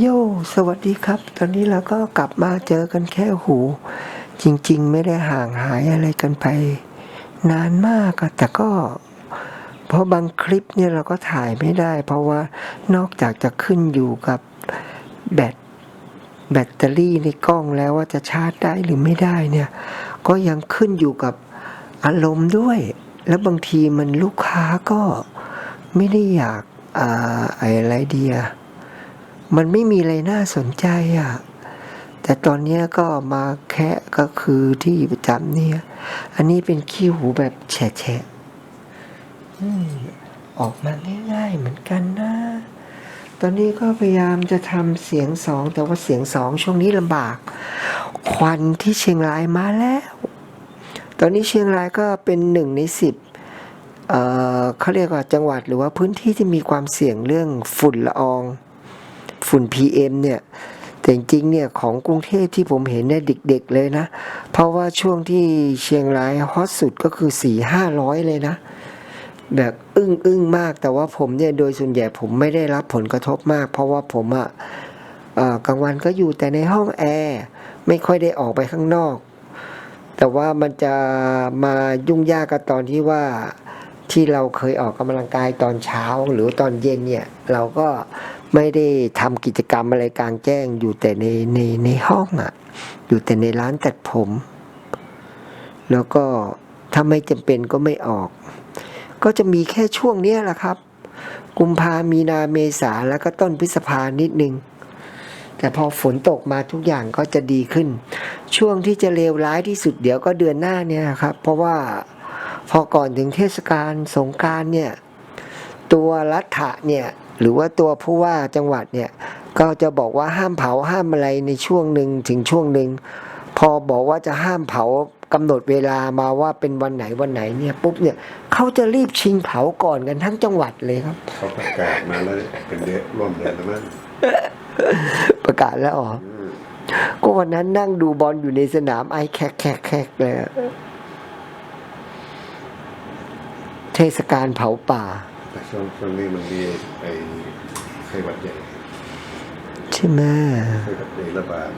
โยสวัสดีครับ ตอนนี้เราก็กลับมาเจอกันแค่หู จริงๆ ไม่ได้ห่างหายอะไรกันไป นานมากแต่ก็ เพราะบางคลิปเนี่ยเราก็ถ่ายไม่ได้ เพราะว่านอกจากจะขึ้นอยู่กับแบตแบตเตอรี่ในกล้องแล้วว่าจะชาร์จได้หรือไม่ได้เนี่ย ก็ยังขึ้นอยู่กับอารมณ์ด้วย แล้วบางทีมันลูกค้าก็ไม่ได้อยากออะไรเดีย มันไม่มีอะไรน่าสนใจอะแต่ตอนนี้ก็มาแคะก็คือที่ประจำเนี่ย อันนี้เป็นขี้หูแบบแฉะๆอืมออกมาง่ายๆเหมือนกันนะ ตอนนี้ก็พยายามจะทำเสียงสอง แต่ว่าเสียงสองช่วงนี้ลำบาก ควันที่เชียงรายมาแล้ว ตอนนี้เชียงรายก็เป็นหนึ่งในสิบเเขาเรียกว่าจังหวัดหรือว่าพื้นที่ที่มีความเสี่ยงเรื่องฝุ่นละออง ฝุ่น PM เนี่ยแต่จริงเนี่ยของกรุงเทพที่ผมเห็นเนี่ยเด็กๆเลยนะ เพราะว่าช่วงที่เชียงรายฮอตสุดก็คือสี่ห้าร้อยเลยนะ แบบอึ้งอึ้งมากแต่ว่าผมเนี่ยโดยส่วนใหญ่ผมไม่ได้รับผลกระทบมาก เพราะว่าผมอะเอ่อกลางวันก็อยู่แต่ในห้องแอร์ไม่ค่อยได้ออกไปข้างนอก แต่ว่ามันจะมายุ่งยากกับตอนที่ว่าที่เราเคยออกกำลังกายตอนเช้าหรือตอนเย็นเนี่ย เราก็ ไม่ได้ทำกิจกรรมอะไรกลางแจ้งอยู่แต่ในในในห้องอะ่ะ อยู่แต่ในร้านตัดผม แล้วก็ถ้าไม่จำเป็นก็ไม่ออก ก็จะมีแค่ช่วงเนี้ยแหละครับ กุมภามีนาเมษาแล้วก็ต้นพฤษภานิดนึง แต่พอฝนตกมาทุกอย่างก็จะดีขึ้น ช่วงที่จะเลวร้ายที่สุดเดี๋ยวก็เดือนหน้าเนี่ยครับ เพราะว่าพอก่อนถึงเทศกาลสงการเนี่ย ตัวรัฐะเนี่ย หรือว่าตัวผู้ว่าจังหวัดเนี่ยก็จะบอกว่าห้ามเผาห้ามอะไรในช่วงหนึ่งถึงช่วงหนึ่งพอบอกว่าจะห้ามเผากำหนดเวลามาว่าเป็นวันไหนวันไหนเนี่ยปุ๊บเนี่ยเขาจะรีบชิงเผาก่อนกันทั้งจังหวัดเลยครับเขาประกาศมาแล้วเป็นเดือนร่วมเดือนแล้วมั้งประกาศแล้วอ๋ออืมก็วันนั้นนั่งดูบอลอยู่ในสนามไอแคกแคกแคกเลยอะเทศกาลเผาป่า แต่ช่วงช่วงนี้มันมีไอ้ไข้หวัดใหญ่ใช่ไหมไข้หวัดใหญ่ระบาด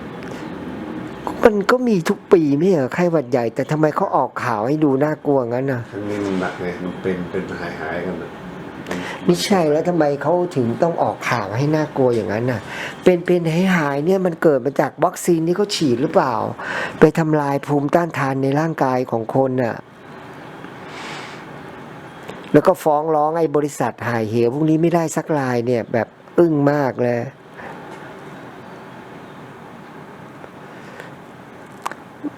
มันก็มีทุกปีไม่เหรอไข้หวัดใหญ่ แต่ทำไมเขาออกข่าวให้ดูน่ากลัวงั้นน่ะครั้งนี้มันหนักไงมันเป็นเป็นหายหายๆกันนะไม่ใช่แล้วทำไมเขาถึงต้องออกข่าวให้น่ากลัวอย่างนั้นน่ะ เป็นเป็นหายหายๆเนี่ยมันเกิดมาจากวัคซีนที่เขาฉีดหรือเปล่า ไปทำลายภูมิต้านทานในร่างกายของคนน่ะ แล้วก็ฟ้องร้องไอ้บริษัทหายเหวพวกนี้ไม่ได้สักรายเนี่ย แบบอึ้งมากเลย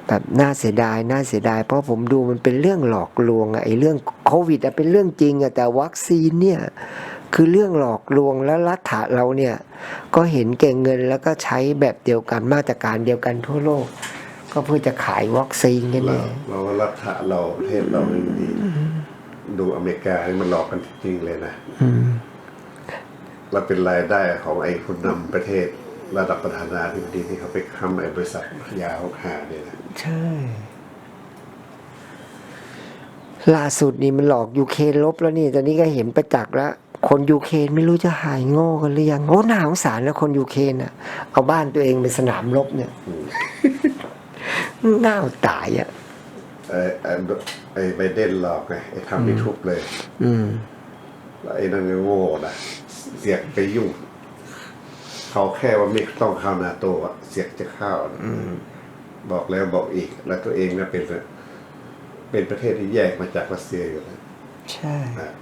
แบบน่าเสียดายน่าเสียดาย เพราะผมดูมันเป็นเรื่องหลอกลวงอะไอ้เรื่องโควิดอะเป็นเรื่องจริงอะแต่วัคซีนเนี่ย คือเรื่องหลอกลวงแล้วรัฐะเราเนี่ย ก็เห็นเก่งเงินแล้วก็ใช้แบบเดียวกันมาตรการเดียวกันทั่วโลก ก็เพื่อจะขายวัคซีนกันเราเองเรารัฐะเราประเทศเราไม่ดี ดูอเมริกานี่มันหลอกกันจริงๆเลยนะอืมเราเป็นรายได้ของไอ้ผู้นำประเทศระดับประธานาธิบดีที่เขาไปค้ำไอ้บริษัทยาเขาหาเนี่ยนะใช่ ล่าสุดนี่มันหลอกยูเครนลบแล้วนี่ตอนนี้ก็เห็นประจักษ์แล้วคนยูเครนไม่รู้จะหายโง่กันหรือยังโอ้น่าสงสารแล้วคนยูเครนอะ เอาบ้านตัวเองเป็นสนามรบเนี่ยน่าเอาตายอะ ไอ้ไอ้ไอ้ไบเดนหลอกไงไอ้ทำไม่ทุบเลย อืมแล้วไอ้นั่นก็โง่นะเสียกไปยุ่ง เขาแค่ว่าไม่ต้องเข้านาโตอะเสียกจะเข้านะบอกแล้วบอกอีก แล้วตัวเองเนี่ยเป็น เป็นประเทศที่แยกมาจากรัสเซียอยู่แล้วใช่ นะ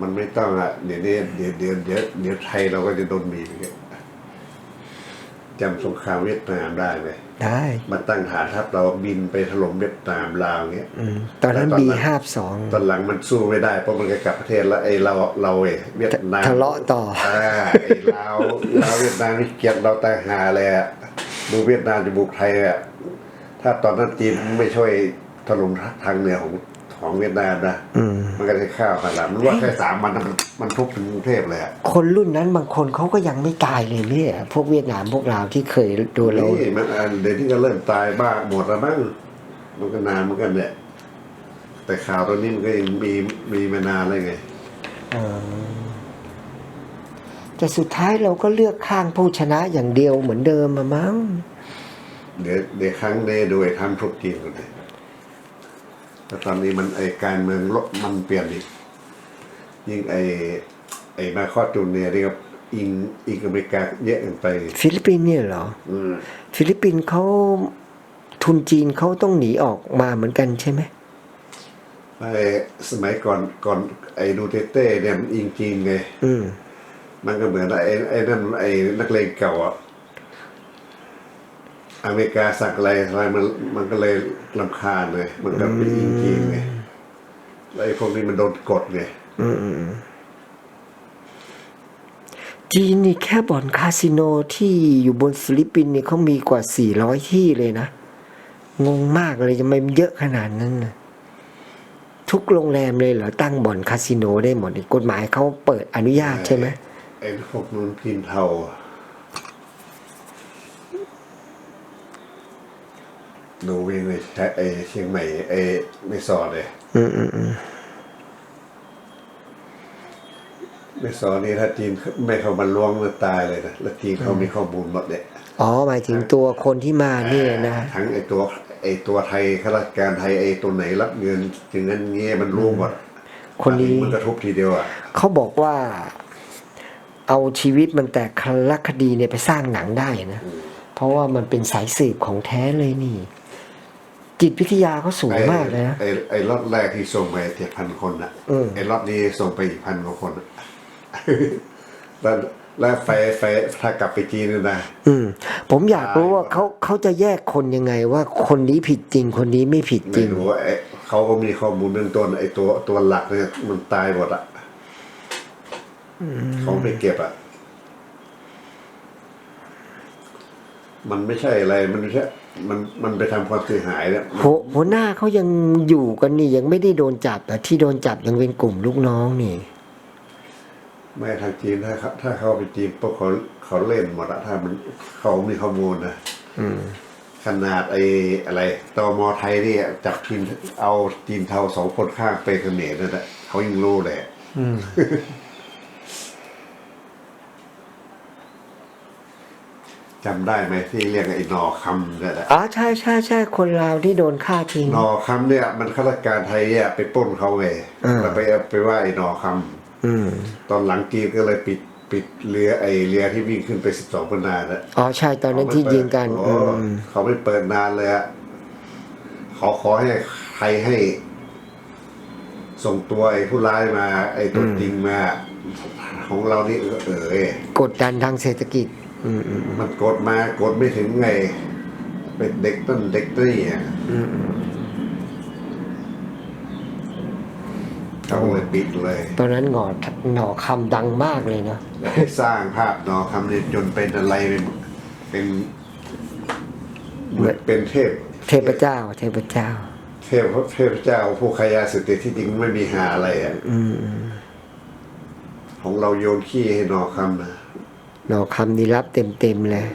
มันไม่ต้องอะเดี๋ยวนี้เดี๋ยวเดี๋ยวเดี๋ยวเดี๋ยวไทยเราก็จะโดนบีบอีก จำสงครามเวียดนามได้ไหมได้มาตั้งฐานทัพเราบินไปถล่มเวียดนามลาวเงี้ยอืมตอนนั้นแต่ตอนบีนั้นห้าสองตอนหลังมันสู้ไม่ได้เพราะมันก็กลับประเทศแล้วไอ้เราเราเองเวียดนามทะเลาะต่ออ่าไอ้ลาวลาวเวียดนามนี่เกลียดเราตายหาเลยอะดูเวียดนามจะบุกไทยอะถ้าตอนนั้นจีนไม่ช่วยถล่มทางเหนือของ ของเวียดนามนะอืมมันก็จะข้าวขนาดมันว่าแค่สามวันนะมันมันทุบถึงกรุงเทพเลยอะคนรุ่นนั้นบางคนเขาก็ยังไม่ตายเลยเนี่ยพวกเวียดนามพวกเราวที่เคยโดนเรานี่มันอันเดี๋ยวที่ก็เริ่มตายบ้าหมดแล้วมั้งมันก็นานเหมือนกันเนี่ยแต่ข่าวตอนนี้มันก็ยังมีมีมานานเลยไงเออจแต่สุดท้ายเราก็เลือกข้างผู้ชนะอย่างเดียวเหมือนเดิมมามั้งเดี๋ยวเดี๋ยวครั้งนี้ดูไอ้ทำทุกทีมกันเลย แต่ตอนนี้มันไอการเมืองลบมันเปลี่ยนอีกยิ่งไอไอมาคอจูเนียร์นี่ก็อิงอิงอเมริกาเยอะเกินไป ฟิลิปปินส์เนี่ยเหรออืมฟิลิปปินส์เขาทุนจีนเขาต้องหนีออกมาเหมือนกันใช่ไหมไอสมัยก่อนก่อนไอดูเตเต้เนี่ยมันอิงจีนไงอืมมันก็เหมือนไอ้ไอ้นั่นไอ้นักเลงเก่าอะ อเมริกาสักอะไรอะไรมันมันก็เลยลำคาญเลย มันก็เป็นอิงจีนไงแล้วไอ้พวกนี้มันโดนกดไงอืมอืมอืมจีนนี่แค่บ่อนคาสิโนที่อยู่บนฟิลิปปินส์นี่เขามีกว่า 400 ที่เลยนะ งงมากเลยจะไม่เยอะขนาดนั้นนะทุกโรงแรมเลยเหรอ ตั้งบ่อนคาสิโนได้หมดนี่กฎหมายเขาเปิดอนุญาตใช่ไหมไอ้พวกนู้นกินเทา หนูวิ่งไปใช้ไอ้เชียงใหม่ไอ้ไม่สอดเลยอืมอืมอืมไม่สอดนี่ถ้าจีนไม่เข้ามาล้วงมันตายเลยนะแล้วจีนเขามีข้อมูลหมดเลยอ๋อหมายถึงตัวคนที่มาเนี่ยนะทั้งไอ้ตัวไอ้ตัวไทยข้าราชการไทยไอ้ตัวไหนรับเงินถึงนั้นเงี้ยมันรู้หมดคนนี้มันกระทบทีเดียวอะเขาบอกว่าเอาชีวิตมันแต่คลคดีเนี่ยไปสร้างหนังได้นะ เพราะว่ามันเป็นสายสืบของแท้เลยนี่ จิตวิทยาเขาสูงมากเลยนะไอ้ไอ้รอบแรกที่ส่งไปเจ็ดพันคนอะอืมไอ้รอบนี้ส่งไปอีกพันกว่าคนอะแล้วแล้วไฟไฟถ้ากลับไปจีนนี่นะอืม ผมอยากรู้ว่าตายเขาเขาจะแยกคนยังไงว่าคนนี้ผิดจริง คนนี้ไม่ผิดจไม่ริงรู้ว่าไอ้เขาก็มีข้อมูลเบื้องต้นไอ้ตัวตัวหลักเนี่ยมันตายหมดอะเขาไม่เก็บอะมันไม่ใช่อะไรมันไม่ใช่ มันมันไปทำความเสียหายเนี่ยหัวหัวหน้าเขายังอยู่กันนี่ยังไม่ได้โดนจับแต่ที่โดนจับยังเป็นกลุ่มลูกน้องนี่ ไม่ทางจีนถ้าเขาถ้าเขาไปจีนพวกเขาเขาเล่นหมดอะถ้ามันเขามีข้อมูลนะอืม ขนาดไอ้อะไรตมไทยนี่จับทีมเอาจีนเทาสองคนข้างไปเขมรนั่นแหละเขายังรู้เลย อืม จำได้ไหมที่เรียกไอ้นอคำนั่นแหละอ๋อใช่ใช่ใช่คนลาวที่โดนฆ่าทิ้ง นอคำเนี่ย มันข้าราชการไทยเนี่ยไปปล้นเขาไงอ่า แล้วไปไปว่าไอ้นอคอืมำตอนหลังจีนก็เลยปิดปิดเรือไอ้เรือที่วิ่งขึ้นไปสิบสองพนานะอ๋อใช่ตอนนั้นที่ยิงกันโอ้อืมเขาไม่เปิดนานเลยอะเขาขอให้ใครให้ ส่งตัวไอ้ผู้ร้ายมา ไอ้ตัวจริงมา ของเรานี่เออเออเอ้ยกดดันทางเศรษฐกิจ อืมอืมมันกดมากดไม่ถึงไง เป็นเด็กต้นเด็กตี้อะอืมอืมเขาเลยปิดเลยตอนนั้นหงอหน่อคำดังมากเลยเนาะให้สร้างภาพนอคำนี้จนเป็นอะไรเป็นเป็นเหมือนเป็นเทพ เทพเจ้า เทพเจ้า เทพเทพเจ้าผู้ขยาสติที่จริงไม่มีหาอะไรอะอืมอืมของเราโยนขี้ให้นอคำนะ หน่อคำนี่รับเต็มเต็มๆเลย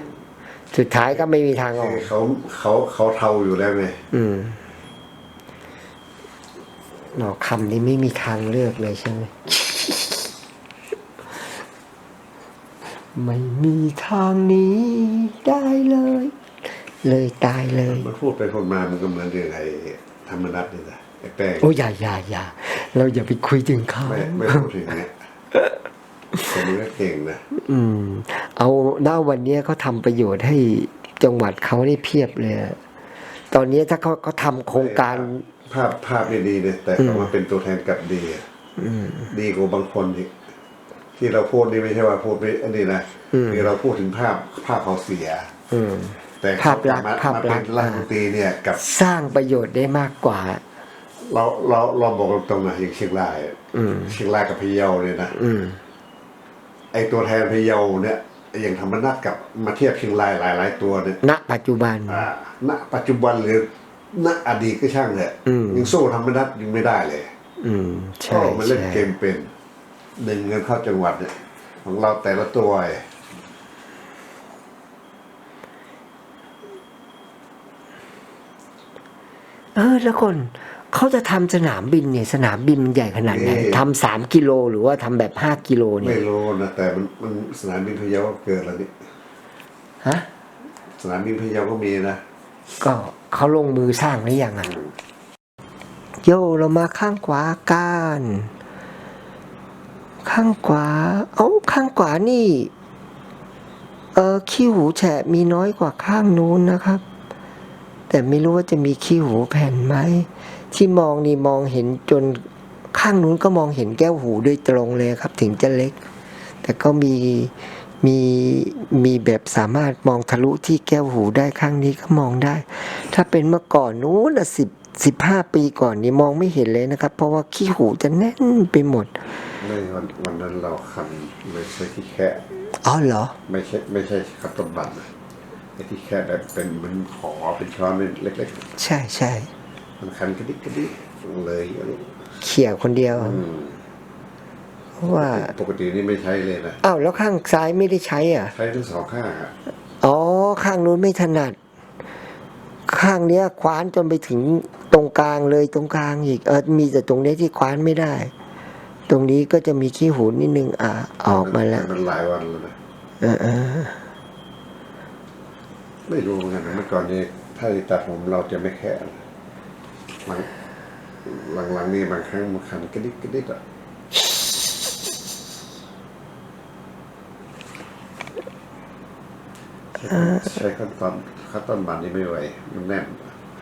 สุดท้ายก็ไม่มีทางออคืกอเขาเขาเขาเทาอยู่แล้วไงอืมหน่อคำนี่ไม่มีทางเลือกเลยใช่ไหมไม่มีทางหนี้ได้เลย เลยตายเลยมันพูดไปพูดมามันก็เหมือนเรื่องไอ้ธรรมนัตนี่แหละไอ้แป้งโอ้ยอย่าอย่าอย่าเราอย่าไปคุยถึงเขาไม่ไม่พูดถึงเนี่ย แต่มันก็เก่งนะอืม เอาหน้าวันเนี้ยเขาทำประโยชน์ให้จังหวัดเขาได้เพียบเลยอะตอนนี้ถ้าเขาเขาทำโครงการ ภาพภาพนี่ดีเนี่ยแต่เขามาเป็นตัวแทนกลับดีอะอืมดีกว่าบางคนที่ที่เราพูดนี่ไม่ใช่ว่าพูดไม่อันนี้นะอืมคือเราพูดถึงภาพภาพเขาเสียอืมแต่ภาพลักษณ์มาภาพมาลัเป็กนษณ์รัฐมนตรีเนี่ยกับสร้างประโยชน์ได้มากกว่า เราเราเราบอกตรงๆนะอย่างเชียงรายอืมเชียงรายกับพะเยาเนี่ยนะ อืมไอตัวแทนพะเยาเนี่ยอย่างธรรมนัตกับมาเทียบเชียงรายหลาย ๆ ตัวเนี่ยณปัจจุบัน อ่าณปัจจุบันหรือณอดีตก็ช่างเลยอืม ยังสู้ธรรมนัตยังไม่ได้เลยอืมเพใช่ราะมันเล่นใช่เกมเป็นดึงเงินเข้าจังหวัดเนี่ย ของเราแต่ละตัวไอ้เออแล้วคน เขาจะทำสนามบินเนี่ยสนามบินมันใหญ่ขนาดไหนนี่ทำสามกิโลหรือว่าทำแบบห้ากิโลเนี่ไม่ยรู้นะแต่มันมันสนามบินพะเยาก็เกิดแล้วนี่ฮะสนามบินพะเยาก็มีนะก็เขาลงมือสร้างหรือยังอะโยเรามาข้างขวากันข้างขวา เอ้าข้างขวานี่ เออขี้หูแฉะมีน้อยกว่าข้างนู้นนะครับ แต่ไม่รู้ว่าจะมีขี้หูแผ่นไหม ที่มองนี่มองเห็นจนข้างนู้นก็มองเห็นแก้วหูโดยตรงเลยครับ ถึงจะเล็ก แต่ก็มีมีมีแบบสามารถมองทะลุที่แก้วหูได้ข้างนี้ก็มองได้ ถ้าเป็นเมื่อก่อนนู้นสิบสิบห้าปีก่อนนี่มองไม่เห็นเลยนะครับ เพราะว่าขี้หูจะแน่นไปหมดในวันวันนั้นเราคันเลยใช้ที่แค่อ๋อเหรอ ไม่ใช่ไม่ใช่คัตตอนบัตนะไอ้ที่แค่แบบเป็นเหมันขอเป็นช้อนเล็กใช่ใช่ๆ มันคันกระดิกกระดิกเลยอย่างนี้เขี่ยคนเดียว อืมเพราะว่า ปกตินี่ไม่ใช้เลยนะ อ้าวแล้วข้างซ้ายไม่ได้ใช้อะ ใช้ทั้งสองข้างอะอ๋อ ข้างนู้นไม่ถนัด ข้างเนี้ยคว้านจนไปถึงตรงกลางเลยตรงกลางอีกเออมีแต่ตรงเนี้ยที่คว้านไม่ได้ ตรงนี้ก็จะมีขี้หูนิดนึงอะออกมาแล้ว มันหลายวันแล้วนะ เออเออไม่รู้เหมือนกันนะเมื่อก่อนนี้ถ้าตัดผมเราจะไม่แค่นะ หลังหลังหลังๆนี่บางครั้งมันคันกระดิกกระดิกอะใช้ขั้นตอนขั้นตอนมันนี่ไม่ไหวมันแน่น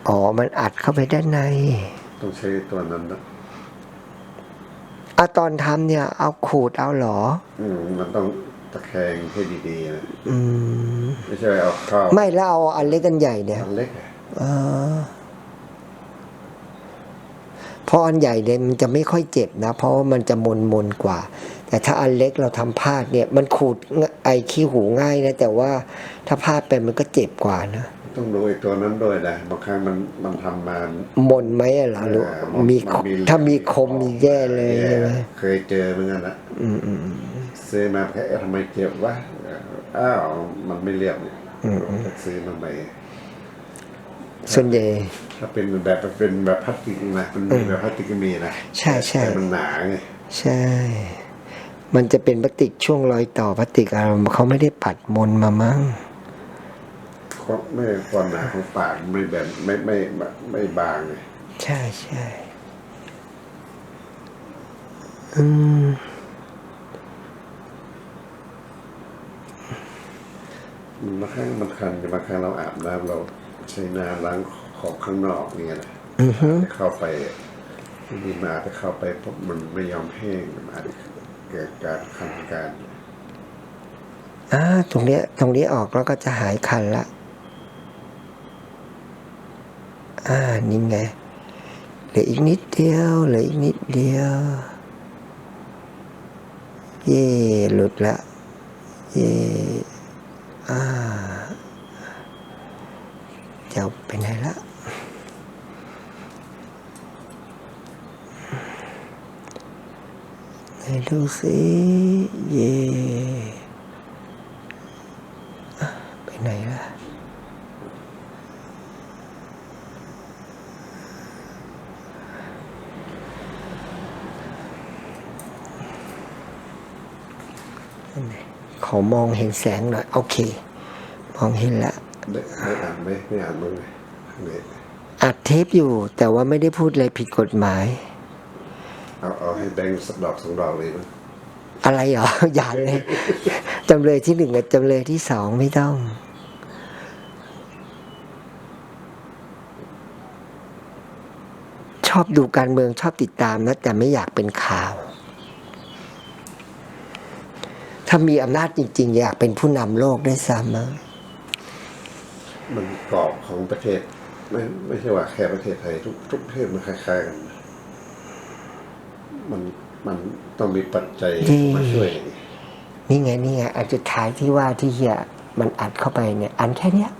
อ๋อ มันอัดเข้าไปด้านใน ต้องใช้ตัวนั้นนะอะตอนทำเนี่ย เอาขูดเอาเหรอ อืมมันต้องตะแคงให้ดีๆนะอืม ไม่ใช่เอาเข้าว ไม่แล้วเอาอันเล็กกันใหญ่เนี่ยอันเล็กอะ เออเพราะอันใหญ่เนี่ยมันจะไม่ค่อยเจ็บนะ เพราะว่ามันจะมนมนๆกว่า แต่ถ้าอันเล็กเราทำพลาดเนี่ยมันขูดไอขี้หูง่ายนะแต่ว่าถ้าพลาดไปมันก็เจ็บกว่านะต้องดูไอ้ตัวนั้นด้วยนะบางครั้งมันมันทำมามนไหมอะล่ะลูกเออมีนถ้ามีคมมีแย่เลยใช่ไหมเคยเจอเหมือนกันนะอืมอืมอืมซื้อมาแค่เอ๊ะทำไมเจ็บวะอ้าวมันไม่เรียบเนี่ยอืมซื้อมาใหม่ ส่วนใหญ่ ถ้าเป็นแบบเป็นแบบพลาสติกนะมันมีแบบพลาสติกก็มีนะใช่ใช่แต่มันหนาไงใช่ มันจะเป็นพลาสติกช่วงรอยต่อพลาสติกอะเขาไม่ได้ปัดมนมามั้งความไม่ความหนาของปากไม่แบบไม่ไม่ไม่ไม่บางไงใช่ใช่อืมบางครั้งมันคันบางครั้งเราอาบน้ำเรา ใช้น้ำล้างของข้างนอกเนี่ยนะอือฮึจะเข้าไปที่นี่มาจะเข้าไปปุ๊บมันไม่ยอมแห้งมันอาจจะเกิดการคันการอ่าตรงเนี้ย ตรงนี้ออกแล้วก็จะหายคันละอ่านี่ไงเหลืออีกนิดเดียวเหลืออีกนิดเดียว เย่หลุดละเย่อ่าเดี๋ยวไปไหนละไหนดูสิเย่อะไปไหนละขอมองเห็นแสงหน่อย โอเค มองเห็นและ ได้ได้อ่านไหมไม่อ่านมั้งไหมเนี่ยอัดเทปอยู่ แต่ว่าไม่ได้พูดอะไรผิดกฎหมาย เอาเอาให้แบงค์สักดอกสองดอกเลยมั้งอะไรเหรอ อย่าเลยจำเลยที่หนึ่งกับจำเลยที่สองไม่ต้อง ชอบดูการเมืองชอบติดตามนะ แต่ไม่อยากเป็นข่าว ถ้ามีอำนาจจริง ๆ อยากเป็นผู้นำโลกได้วยซ้ำ มั้งมันกรอบของประเทศ ไม่ไม่ใช่ว่าแค่ประเทศไทยทุกทุกประเทศมันคล้ายๆกันนะมันมันต้องมีปัจจัยมาช่วย นี่ไงนี่ไงอันสุดท้ายที่ว่าที่เฮียมันอัดเข้าไปเนี่ย อันแค่เนี้ย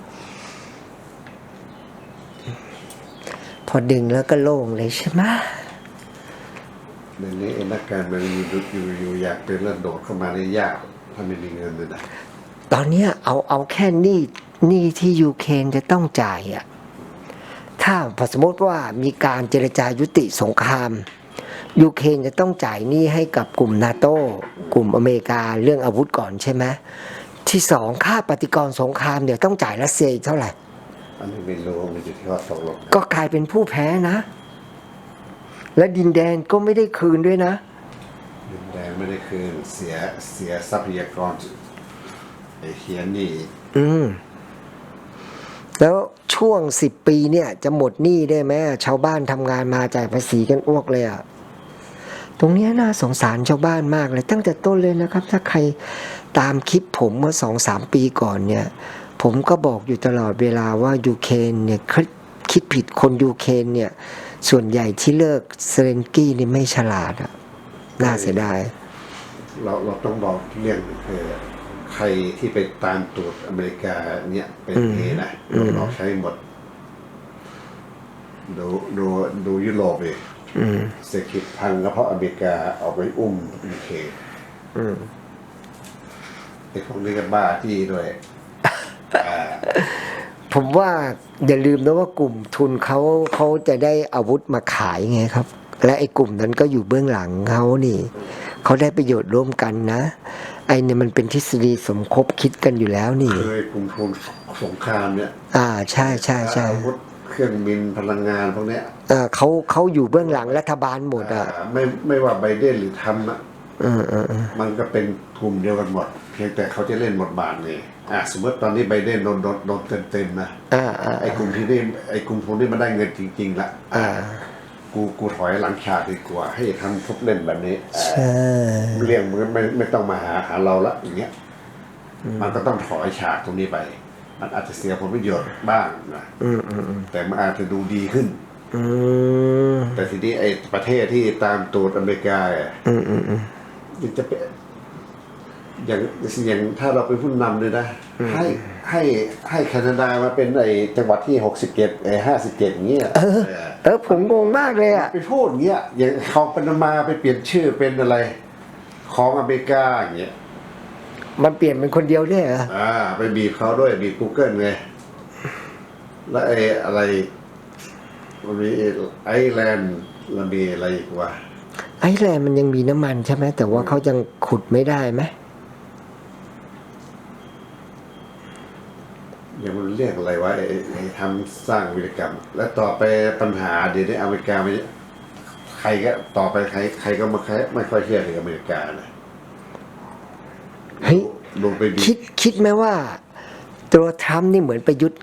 พอดึงแล้วก็โล่งเลยใช่ไหมในนี้ไอ้นักการเมืองอยู่อยู่อยู่อยากเป็นระโดดเข้ามาในยากถ้าไม่มีเงินเลยนะตอนเนี้ย เอาเอาแค่หนี้หนี้ที่ยูเครนจะต้องจ่ายอะ่ะถ้าสมมติว่ามีการเจรจายุติสงครามยูเครนจะต้องจ่ายหนี้ให้กับกลุ่มนาโต้กลุ่มอเมริกาเรื่องอาวุธก่อนใช่ไหมที่สองค่าปฏิกรณ์สงครามเดี๋ยวต้องจ่ายรัสเซียอีกเท่าไหร่อันนี้ไม่รู้มันอยู่ที่ข้อตกลงก็กลายเป็นผู้แพ้นะ และดินแดนก็ไม่ได้คืนด้วยนะดินแดงไม่ได้คืนเสียเสียทรัพยากรไอ้ เขียนนี่ อืมแล้วช่วงสิบปีเนี่ย จะหมดหนี้ได้ไหมชาวบ้านทำงานมาจ่ายภาษีกันอ้วกเลยอะตรงเนี้ยน่าสงสารชาวบ้านมากเลย ตั้งแต่ต้นเลยนะครับ ถ้าใครตามคลิปผมเมื่อสองสามปีก่อนเนี่ย ผมก็บอกอยู่ตลอดเวลาว่ายูเครนเนี่ยคิดคิดผิดคนยูเครนเนี่ย ส่วนใหญ่ที่เลิกเซเลนกี้นี่ไม่ฉลาดอะน่าเสียดายเราเราต้องบอกเรื่องคือ ใครที่ไปตามตูดอเมริกาเนี่ยเป็นเอนะเราใช้หมด ดูดูดูยุโรปเลยอืมเศรษฐกิจพังก็เพราะอเมริกาเอาไปอุ้มยูเครนอืมไอ้พวกนี้ก็บ้าที่ด้วยอ่าผมว่าอย่าลืมนะว่ากลุ่มทุนเขาเขาจะได้อาวุธมาขายไงครับ และไอ้กลุ่มนั้นก็อยู่เบื้องหลังเขานี่เขาได้ประโยชน์ร่วมกันนะ ไอ้เนี่ยมันเป็นทฤษฎีสมคบคิดกันอยู่แล้วนี่ เคยกลุ่มทุนสงครามเนี่ยอ่าใช่ใช่ใช่อาวุธเครื่องบินพลังงานพวกเนี้ยอ่าเขาเขาอยู่เบื้องหลังรัฐบาลหมดอะอ่าไม่ไม่ว่าไบเดนหรือทำอะอืมอืมอืมมันก็เป็นกลุ่มเดียวกันหมด เพียงแต่เขาจะเล่นบทบาทนี่อะสมมติตอนนี้ไบเดนโดนโดนโดนเต็มเต็มๆนะ อ่าอ่าไอ้กลุ่มที่นี่ไอ้กลุ่มทุนที่มันได้เงินจริง ๆละอ่า กูกูถอยหลังฉากดีกว่า ให้ทำทุบเล่นแบบนี้อ่าใช่เรื่องมันไม่ไม่ต้องมาหาหาเราละอย่างเงี้ย มันก็ต้องถอยฉากตรงนี้ไป มันอาจจะเสียผลประโยชน์บ้างนะอืมอืมอืมแต่มันอาจจะดูดีขึ้นอืมแต่ทีนี้ไอ้ประเทศที่ตามตูดอเมริกาอะอืมอืมอืมมันจะเป็นอย่างอย่างถ้าเราเป็นผู้นำเลยนะให้ ให้ให้แคนาดามาเป็นไอ้จังหวัดที่หกสิบเจ็ดไอ้ห้าสิบเจ็ดอย่างเงี้ยเออ เออผมงงมากเลยอะ ไปพูดอย่างเงี้ยอย่างเขาเป็นมาไปเปลี่ยนชื่อเป็นอะไร ของอเมริกาอย่างเงี้ยมันเปลี่ยนเป็นคนเดียวด้วยเหรออ่า ไปบีบเขาด้วยบีบ Google ไงแล้วไอ้อะไรมันมีไอร์แลนด์แล้วมีอะไรอีกวะ ไอร์แลนด์มันยังมีน้ำมันใช่ไหมแต่ว่าเขายังขุดไม่ได้ไหม ย่างมันเรียกอะไรวะไอ้ไอ้ทำสร้างวิรกรรม แล้วต่อไปปัญหาเดี๋ยวนี้อเมริกาไม่ใครก็ต่อไปใครใครก็มาใครไม่ค่อยเชื่อถืออเมริกานะเฮ้ยลงไปบีคิดคิดไหมว่า ตัวทรัมป์นี่เหมือนประยุทธ์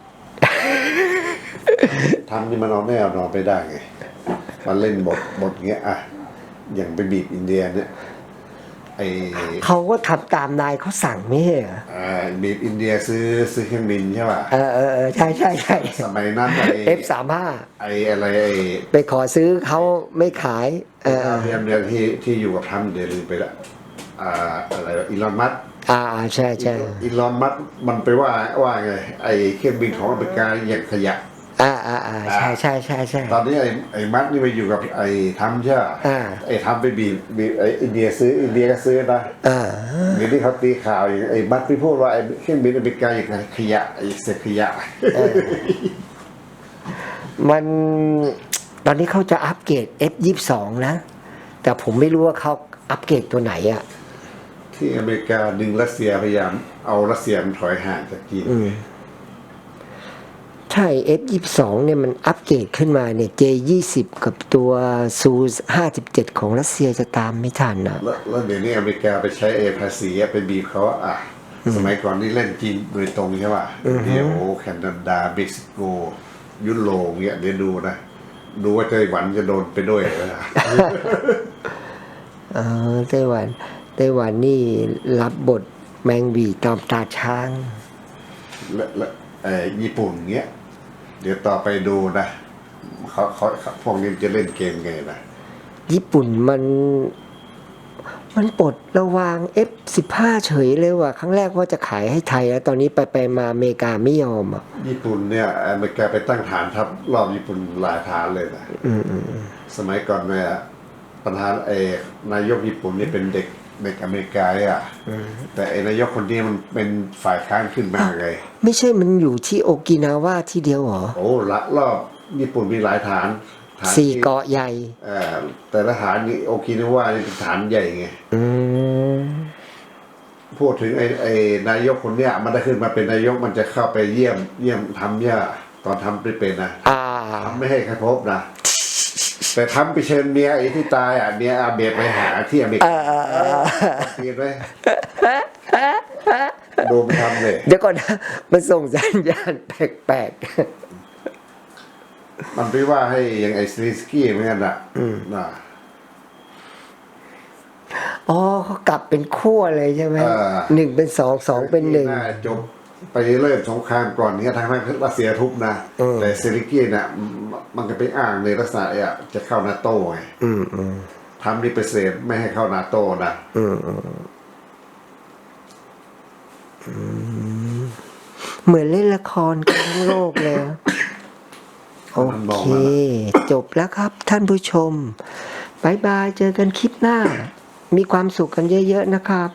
ทำนี่มันเอาแน่เอานอนไปได้ไง มันเล่นบทบทเงี้ยอะอย่างไปบีบอินเดียเนี่ยไอ้เขาก็ทำตามนายเขาสั่งไม่ใช่เหรออ่าบีบอินเดียซื้อซื้อเครื่องบินใช่ป่ะเออเออเออใช่ใช่ใช่สมัยนั้นไอ้ F สามห้าไอ้อะไรไอ้ไปขอซื้อเขาไม่ขายเออเรียมเรียมที่ที่อยู่กับทรัมป์เดี๋ยวลืมไปละอ่าอะไรวะอีลอนมัสก์อ่าใช่ใช่อีลอนมัสก์มันไปว่าว่าไงไอ้เครื่องบินของอเมริกาอย่างขยะ อ่าอ่าอ่าใช่ใช่ใช่ใช่ตอนนี้ไอ้ไอ้มัสก์นี่ไปอยู่กับไอ้ทรัมป์ใช่ปะอ่าไอ้ทรัมป์ไปบีบบีบไอ้อินเดียซื้ออินเดียก็ซื้อนะอ่าเดี๋ยวนี้เขาตีข่าวอย่างไอ้มัสก์ไปพูดว่าไอ้เครื่องบินอเมริกาอย่างขยะไอ้เศษขยะมันตอนนี้เขาจะอัปเกรด F ยี่สองนะ แต่ผมไม่รู้ว่าเขาอัปเกรดตัวไหนอะ ที่อเมริกาดึงรัสเซียพยายามเอารัสเซียมันถอยห่างจากจีนอืม ใช่ F ยี่สองเนี่ยมันอัปเกรดขึ้นมาเนี่ย J ยี่สิบกับตัวซูห้าสิบเจ็ดของรัสเซียจะตามไม่ทันนะ แล้วแล้วเดี๋ยวนี้อเมริกาไปใช้เอภาษีไปบีบเขาว่าอะ สมัยก่อนนี่เล่นจีนโดยตรงใช่ป่ะเดี๋ยวแคนาดาเม็กซิโก ยุโรปเนี่ยเดี๋ยวดูนะ ดูว่าไต้หวันจะโดนไปด้วยนะ เออไต้หวันไต้หวันนี่รับบทแมงวีตอมตาช้าง และและเอ่อญี่ปุ่นเงี้ย เดี๋ยวต่อไปดูนะเขาเขาเขาพวกนี้จะเล่นเกมไงนะญี่ปุ่นมัน มันปลดระวาง F15 เฉยเลยว่ะ ครั้งแรกว่าจะขายให้ไทย แล้วตอนนี้ไปไปมาอเมริกาไม่ยอมอะญี่ปุ่นเนี่ยอเมริกาไปตั้งฐานทัพรอบญี่ปุ่นหลายฐานเลยนะอืมอืมอืมสมัยก่อนเนี่ยประธานเอกนายกญี่ปุ่นนี่เป็นเด็ก เด็กอเมริกาอะแต่ไอ้นายกคนนี้มันเป็นฝ่ายค้านขึ้นมาไงไม่ใช่มันอยู่ที่โอกินาวาที่เดียวเหรอ โอ้ละรอบญี่ปุ่นมีหลายฐานฐานสี่ที่เกาะใหญ่เอ่อแต่ละฐานนี่โอกินาวานี่เป็นฐานใหญ่ไงอืมพูดถึงไอ้ไอ้นายกคนเนี้ย มันได้ขึ้นมาเป็นนายกมันจะเข้าไปเยี่ยม เยี่ยมทำเนี่ยตอนทำไปเป็นนะอ่าทำไม่ให้ใครพบนะ แต่ทำไปเชิญเมียไอ้ที่ตายอะเมียอาเบะไปหาที่อเมริกาเปลี่ยนไหมดูมันทำเลยเดี๋ยวก่อนนะมันส่งสัญญาณแปลกมันไปว่าให้อย่างไอ้สลิสกี้เหมือนกันอะนะอ๋อเขากลับเป็นขั้วเลยใช่ไหมหนึ่งเป็นสองสองเป็นหนึ่งจบ ไปเริ่มสงครามก่อนเนี้ยทางนั้นรัสเซียทุบนะอืมแต่เซริกี้เนี่ยมันก็ไปอ้างในลักษณะอะจะเข้านาโต้ไงอืมอืมทำนี่ไปเสดไม่ให้เข้านาโต้นะอืมอืมอืมเหมือนเล่นละครกันทั้งโลกเลยอะโอมันบอกเคมาแล้วจบแล้วครับท่านผู้ชมบายบาย เจอกันคลิปหน้า มีความสุขกันเยอะ ๆ นะครับ